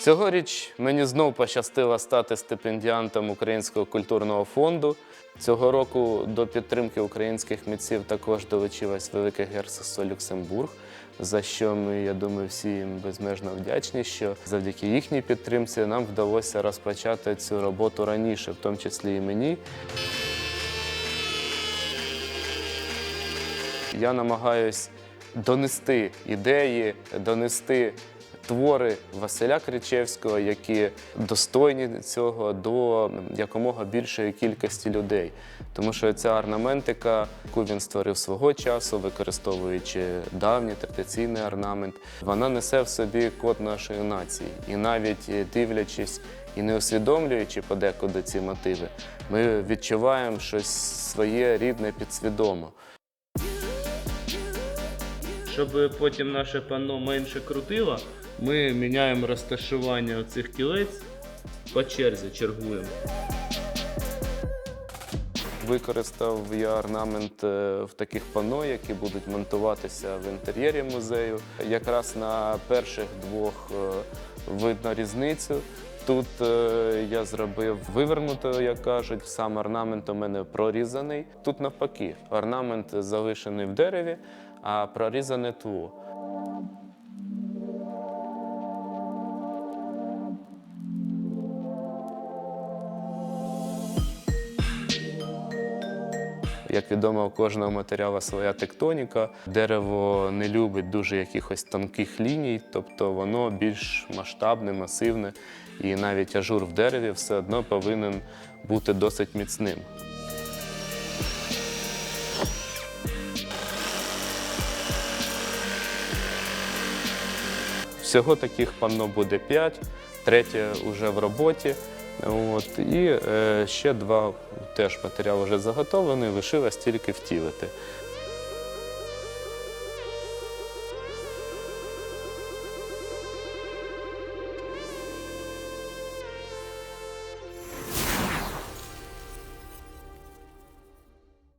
Цьогоріч мені знов пощастило стати стипендіантом Українського культурного фонду. Цього року до підтримки українських митців також долучилось Велике Герцогство Люксембург, за що ми, я думаю, всі їм безмежно вдячні, що завдяки їхній підтримці нам вдалося розпочати цю роботу раніше, в тому числі і мені. Я намагаюсь донести ідеї, донести твори Василя Кричевського, які достойні цього до якомога більшої кількості людей. Тому що ця орнаментика, яку він створив свого часу, використовуючи давній традиційний орнамент, вона несе в собі код нашої нації. І навіть дивлячись і не усвідомлюючи подекуди ці мотиви, ми відчуваємо щось своє рідне підсвідомо. Щоб потім наше панно менше крутило, ми міняємо розташування цих кілець по черзі, чергуємо. Використав я орнамент е, в таких панно, які будуть монтуватися в інтер'єрі музею. Якраз на перших двох е, видно різницю. Тут е, я зробив вивернуто, як кажуть, сам орнамент у мене прорізаний. Тут навпаки, орнамент залишений в дереві, а прорізане тло. Як відомо, у кожного матеріалу своя тектоніка. Дерево не любить дуже якихось тонких ліній, тобто воно більш масштабне, масивне, і навіть ажур в дереві все одно повинен бути досить міцним. Всього таких панно буде 5, третє вже в роботі. От, і е, ще два теж матеріали вже заготовлені, лишилось тільки втілити.